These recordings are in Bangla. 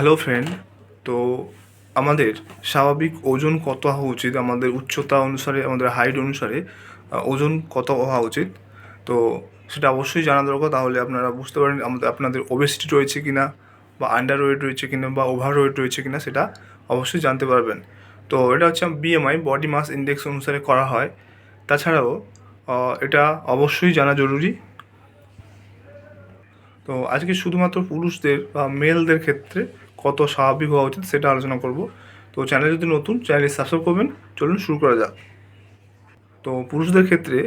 হ্যালো ফ্রেন্ড তো আমাদের স্বাভাবিক ওজন কত হওয়া উচিত? আমাদের উচ্চতা অনুসারে, আমাদের হাইট অনুসারে ওজন কত হওয়া উচিত? তো সেটা অবশ্যই জানা দরকার। তাহলে আপনারা বুঝতে পারেন আমাদের, আপনাদের ওবেসিটি রয়েছে কি না বা আন্ডার ওয়েট রয়েছে কি না বা ওভার ওয়েট রয়েছে কি না সেটা অবশ্যই জানতে পারবেন। তো এটা হচ্ছে বিএমআই বডি মাস ইন্ডেক্স অনুসারে করা হয়। তাছাড়াও এটা অবশ্যই জানা জরুরি। তো আজকে শুধুমাত্র পুরুষদের বা মেলদের ক্ষেত্রে কত স্বাভাবিক হওয়া উচিত সেটা আলোচনা করব। তো চ্যানেল যদি নতুন চ্যানেল সাবস্ক্রাইব করবেন। চলুন শুরু করা যাক। তো পুরুষদের ক্ষেত্রে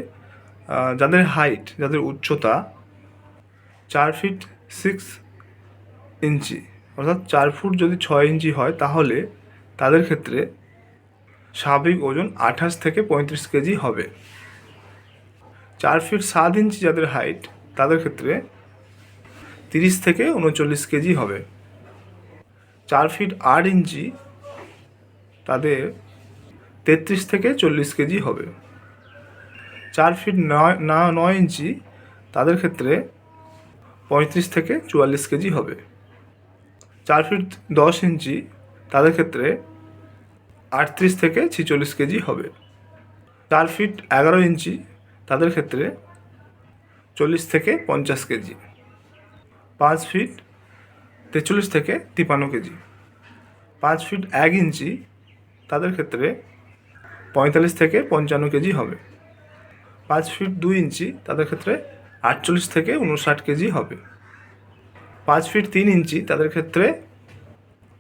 যাদের হাইট যাদের উচ্চতা চার ফিট সিক্স ইঞ্চি, অর্থাৎ চার ফুট যদি ছয় ইঞ্চি হয়, তাহলে তাদের ক্ষেত্রে স্বাভাবিক ওজন আঠাশ থেকে পঁয়ত্রিশ কেজি হবে। চার ফিট সাত ইঞ্চি যাদের হাইট তাদের ক্ষেত্রে তিরিশ থেকে উনচল্লিশ কেজি হবে। চার ফিট আট ইঞ্চি, তাদের তেত্রিশ থেকে চল্লিশ কেজি হবে। চার ফিট নয়, না, নয় ইঞ্চি, তাদের ক্ষেত্রে পঁয়ত্রিশ থেকে চুয়াল্লিশ কেজি হবে। চার ফিট দশ ইঞ্চি, তাদের ক্ষেত্রে আটত্রিশ থেকে ছিচল্লিশ কেজি হবে। চার ফিট এগারো ইঞ্চি, তাদের ক্ষেত্রে চল্লিশ থেকে পঞ্চাশ কেজি। পাঁচ ফিট তেচল্লিশ থেকে তিপান্ন কেজি। পাঁচ ফিট এক ইঞ্চি, তাদের ক্ষেত্রে পঁয়তাল্লিশ থেকে পঞ্চান্ন কেজি হবে। পাঁচ ফিট দুই ইঞ্চি, তাদের ক্ষেত্রে আটচল্লিশ থেকে উনষাট কেজি হবে। পাঁচ ফিট তিন ইঞ্চি, তাদের ক্ষেত্রে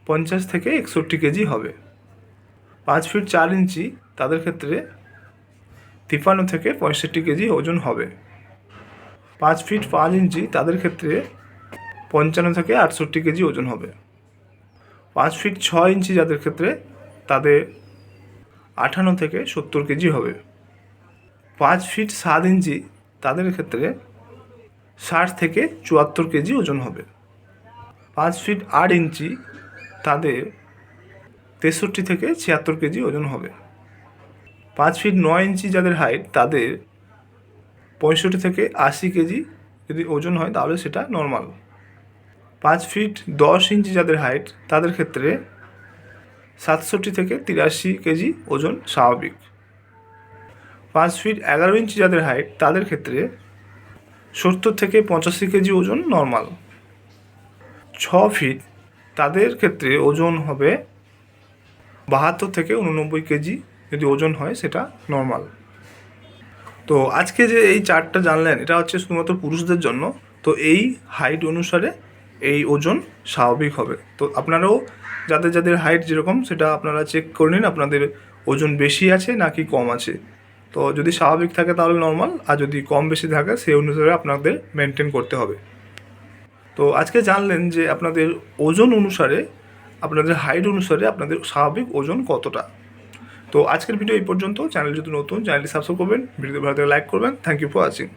পঞ্চাশ থেকে একষট্টি কেজি হবে। পাঁচ ফিট চার ইঞ্চি, তাদের ক্ষেত্রে তিপ্পান্ন থেকে পঁয়ষট্টি কেজি ওজন হবে। পাঁচ ফিট পাঁচ ইঞ্চি, তাদের ক্ষেত্রে পঞ্চান্ন থেকে আটষট্টি কেজি ওজন হবে। পাঁচ ফিট ছয় ইঞ্চি যাদের ক্ষেত্রে তাদের আঠান্ন থেকে সত্তর কেজি হবে। পাঁচ ফিট সাত ইঞ্চি তাদের ক্ষেত্রে ষাট থেকে চুয়াত্তর কেজি ওজন হবে। পাঁচ ফিট আট ইঞ্চি তাদের তেষট্টি থেকে ছিয়াত্তর কেজি ওজন হবে। পাঁচ ফিট নয় ইঞ্চি যাদের হাইট তাদের পঁয়ষট্টি থেকে আশি কেজি যদি ওজন হয় তাহলে সেটা নর্মাল পাঁচ ফিট দশ ইঞ্চি যাদের হাইট তাদের ক্ষেত্রে সাতষট্টি থেকে তিরাশি কেজি ওজন স্বাভাবিক। পাঁচ ফিট এগারো ইঞ্চি যাদের হাইট তাদের ক্ষেত্রে সত্তর থেকে পঁচাশি কেজি ওজন নর্মাল ছ ফিট তাদের ক্ষেত্রে ওজন হবে বাহাত্তর থেকে উননব্বই কেজি যদি ওজন হয়, সেটা নর্মাল তো আজকে যে এই চার্টটা জানলেন, এটা হচ্ছে শুধুমাত্র পুরুষদের জন্য। তো এই হাইট অনুসারে এই ওজন স্বাভাবিক হবে। তো আপনারাও যাদের যাদের হাইট যেরকম, সেটা আপনারা চেক করে নিন, আপনাদের ওজন বেশি আছে নাকি কম আছে। তো যদি স্বাভাবিক থাকে তাহলে নর্মাল আর যদি কম বেশি থাকে, সেই অনুসারে আপনাদের মেনটেন করতে হবে। তো আজকে জানলেন যে আপনাদের ওজন অনুসারে, আপনাদের হাইট অনুসারে আপনাদের স্বাভাবিক ওজন কতটা। তো আজকের ভিডিও এই পর্যন্ত। চ্যানেল যদি নতুন, চ্যানেলটি সাবস্ক্রাইব করবেন ভিডিও ভালো লাইক করবেন। Thank you for watching